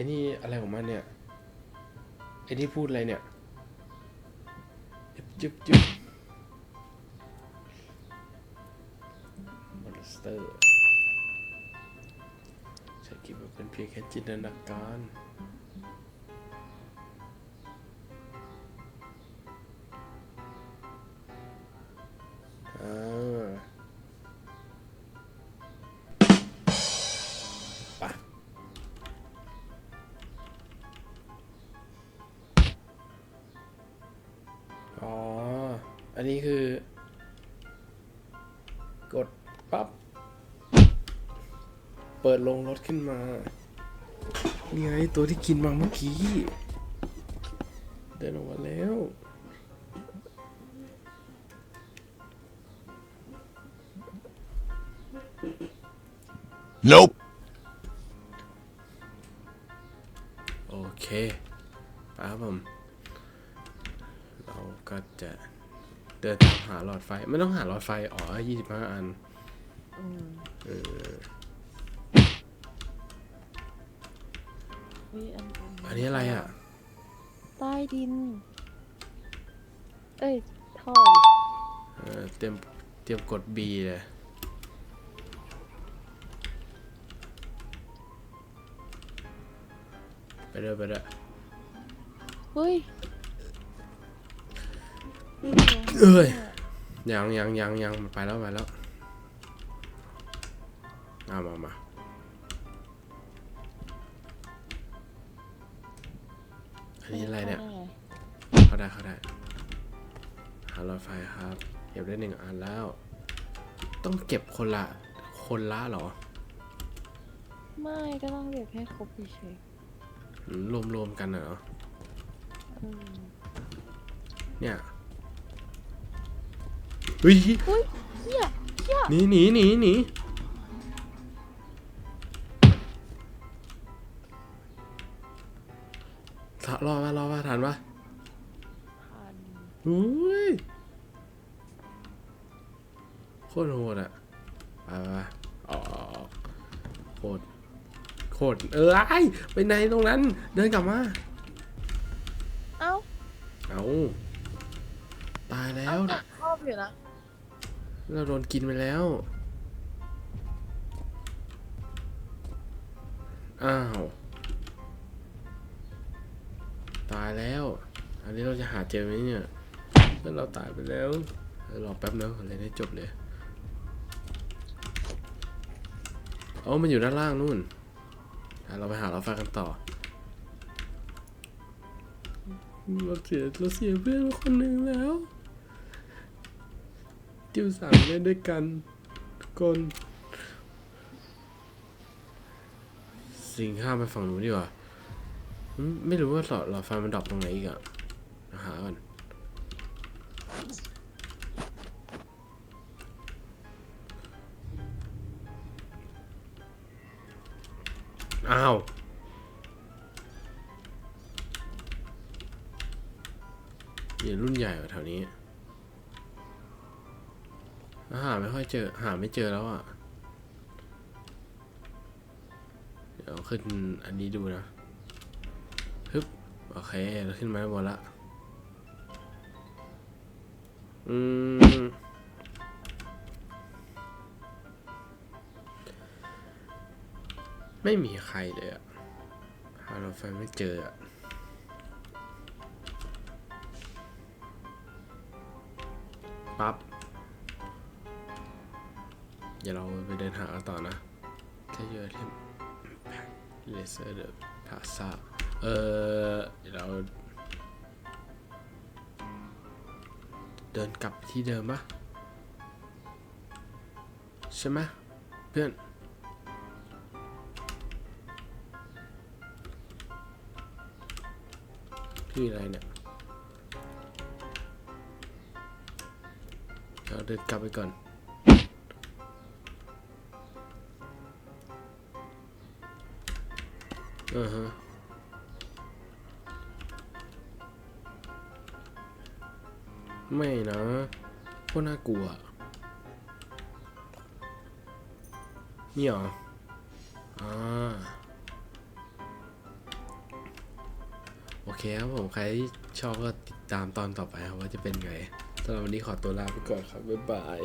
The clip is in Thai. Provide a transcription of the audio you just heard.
อ้นี่อะไรของมันเนี่ย ไอ้นี่พูดอะไรเนี่ย จุ๊บจุ๊บมอนสเตอร์ฉันคิดว่าเป็นเพียงแค่จินตนาการ อันนี้คือ กดปั๊บ เปิดลงรถขึ้นมา นี่ไงตัวที่กินมาเมื่อกี้ เดินออกมาแล้ว Nope. โอเคป้าผม เราก็จะ เดินตามหาหลอดไฟ ไม่ต้องหาหลอดไฟ อ๋อยี่สิบห้าอันอืมเออวิอันอันนี้อะไรอะ ใต้ดิน เอ้ยท่อเออเตรียม เตรียมกด B เลย ไปเด้อไปเด้อเฮ้ย เอ้ยยังยังยังยังมันไปแล้วไปแล้วเอามามาอันนี้อะไรเนี่ยเข้าได้เข้าได้หาหลอดไฟครับ เก็บได้หนึ่งอันแล้ว ต้องเก็บคนละคนละเหรอ ไม่ก็ต้องเก็บให้ครบเฉยรวมรวมๆกันเหรอๆอืมเนี่ย เฮ้ยเฮ้ยเฮียเฮียหนีหนีหนีหนีถรอมารอมาทันปะพันอุ้ยโคตรโหดอะไปไปไปออกโคตรโคตรเออไอไปไหนตรงนั้น เดินกลับมา เอ้าเอาตายแล้เอ้าวชอบอยู่นะ เราโดนกินไปแล้ว อ้าว ตายแล้ว อันนี้เราจะหาเจอไหมเนี่ยเพื่อนเราตายไปแล้วรอแป๊บนึงอเล่นให้จบเลยเอามันอยู่ด้านล่างนู่น เราไปหาเราไฟกันต่อ เราเสียเราเสียเพื่อนคนหนึ่งแล้ว ที่อุตส่าห์เล่นด้วยกันกนสิงข้ามไปฝั่งนู้นดีกว่าไม่รู้ว่าหลอดหลอดไฟมันดับตรงไหนอีกอะหาก่อนอ้าวเรียนรุ่นใหญ่กว่าแถวนี้ หาไม่ค่อยเจอ หาไม่เจอแล้วอะ เดี๋ยวขึ้นอันนี้ดูนะฮึบโอเคเราขึ้นมาได้หมดละ อืม ไม่มีใครเลยอะหารถไฟไม่เจออะปั๊บ ดี๋ยวเราไปเดินหากันต่อนะแค่เยอะที่เลเซอร์เดอะพาซาเออเดี๋ยวเรา เดินกลับที่เดิมปะใช่ไหมเพื่อนคืออะไรเนี่ยเราเดินกลับไปก่อน อือฮะไม่นะโคตรน่ากลัว นี่เหรอ อ่า โอเคครับผมใครที่ชอบก็ติดตามตอนต่อไปครับว่าจะเป็นไงสำหรับวันนี้ขอตัวลาไปก่อนครับ บ๊ายบาย